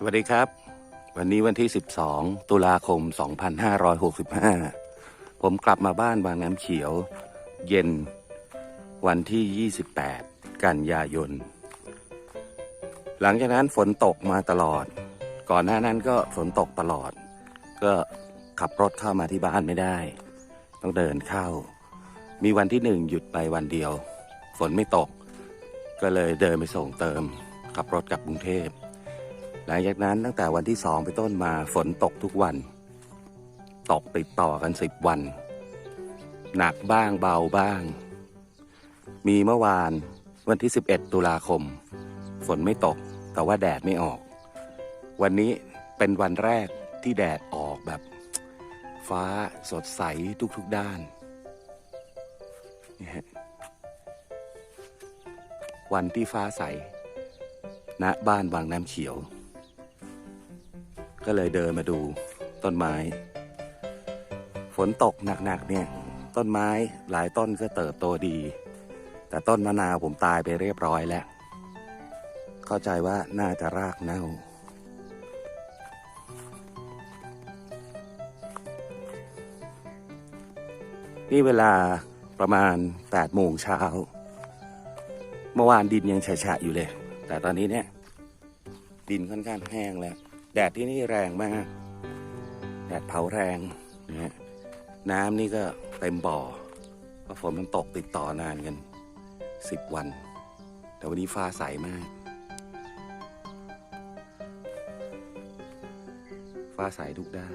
สวัสดีครับ วันนี้วันที่ 12 ตุลาคม 2565 ผมกลับมาบ้านบางน้ำเขียว เย็น วันที่ 28 กันยายน หลังจากนั้นฝนตกมาตลอด ก่อนหน้านั้นก็ฝนตกตลอด ก็ขับรถเข้ามาที่บ้านไม่ได้ ต้องเดินเข้า มีวันที่หนึ่งหยุดไปวันเดียว ฝนไม่ตก ก็เลยเดินไปส่งเติมขับรถกลับกรุงเทพ หลังจากนั้นตั้งแต่วันที่สองไปต้นมาฝนตกทุกวัน ตกติดต่อกันสิบวัน หนักบ้างเบาบ้าง มีเมื่อวานวันที่ 11 ตุลาคม ฝนไม่ตกแต่ว่าแดดไม่ออก วันนี้เป็นวันแรกที่แดดออกแบบ ฟ้าสดใสทุกๆด้านนี่ฮะวันที่ฟ้าใสณบ้านวังน้ำเขียว ก็เลยเดินมาดูต้นไม้ ฝนตกหนักๆเนี่ย ต้นไม้หลายต้นก็เติบโตดี แต่ต้นมะนาวผมตายไปเรียบร้อยแล้ว เข้าใจว่าน่าจะรากเน่านี่เวลาประมาณ8โมงเช้า เมื่อวานดินยังฉะๆอยู่เลย แต่ตอนนี้เนี่ย ดินค่อนข้างแห้งแล้ว แดดที่นี่แรงมาก แดดเผาแรงนะฮะน้ำนี่ก็เต็มบ่อเพราะฝนมันตกติดต่อนานกันสิบวัน แต่วันนี้ฟ้าใสมาก ฟ้าใสทุกด้าน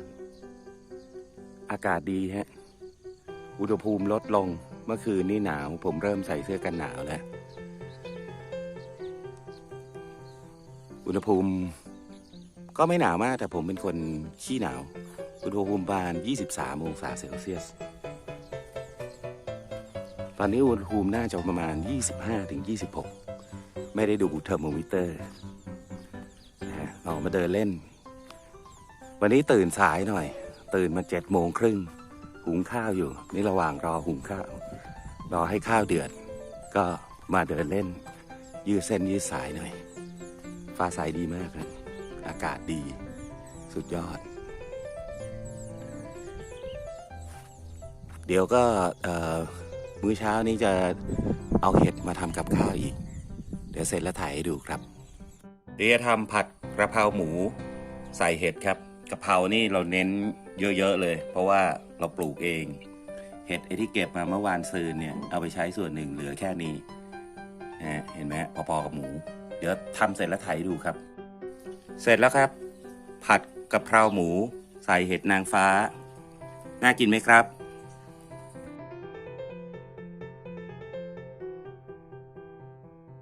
อากาศดีฮะ อุณหภูมิลดลง เมื่อคืนนี่หนาว ผมเริ่มใส่เสื้อกันหนาวแล้ว อุณหภูมิ ก็ไม่หนาวมากแต่ผมเป็นคนขี้หนาว อุณหภูมิประมาณ23 องศาเซลเซียส ตอนนี้อุณหภูมิน่าจะประมาณ 25ถึง26 ไม่ได้ดูเทอร์โมมิเตอร์นะฮะออกมาเดินเล่น วันนี้ตื่นสายหน่อย ตื่นมา7โมงครึ่ง หุงข้าวอยู่ นี่ระหว่างรอหุงข้าว รอให้ข้าวเดือด ก็มาเดินเล่น ยืดเส้นยืดสายหน่อย ฟ้าใสดีมากครับ อากาศดี สุดยอด เดี๋ยวก็มื้อเช้านี้จะเอาเห็ดมาทำกับข้าวอีก เดี๋ยวเสร็จแล้วถ่ายให้ดูครับ เดี๋ยวทำผัดกระเพราหมูใส่เห็ดครับกะเพรานี่เราเน้นเยอะ ๆ เลย เพราะว่าเราปลูกเอง เห็ดไอที่เก็บมาเมื่อวานซืนเนี่ยเอาไปใช้ส่วนหนึ่งเหลือแค่นี้นะเห็นไหมพอๆกับหมู เดี๋ยวทำเสร็จแล้วถ่ายให้ดูครับ เสร็จแล้วครับ ผัดกะเพราหมู ใส่เห็ดนางฟ้า น่ากินไหมครับ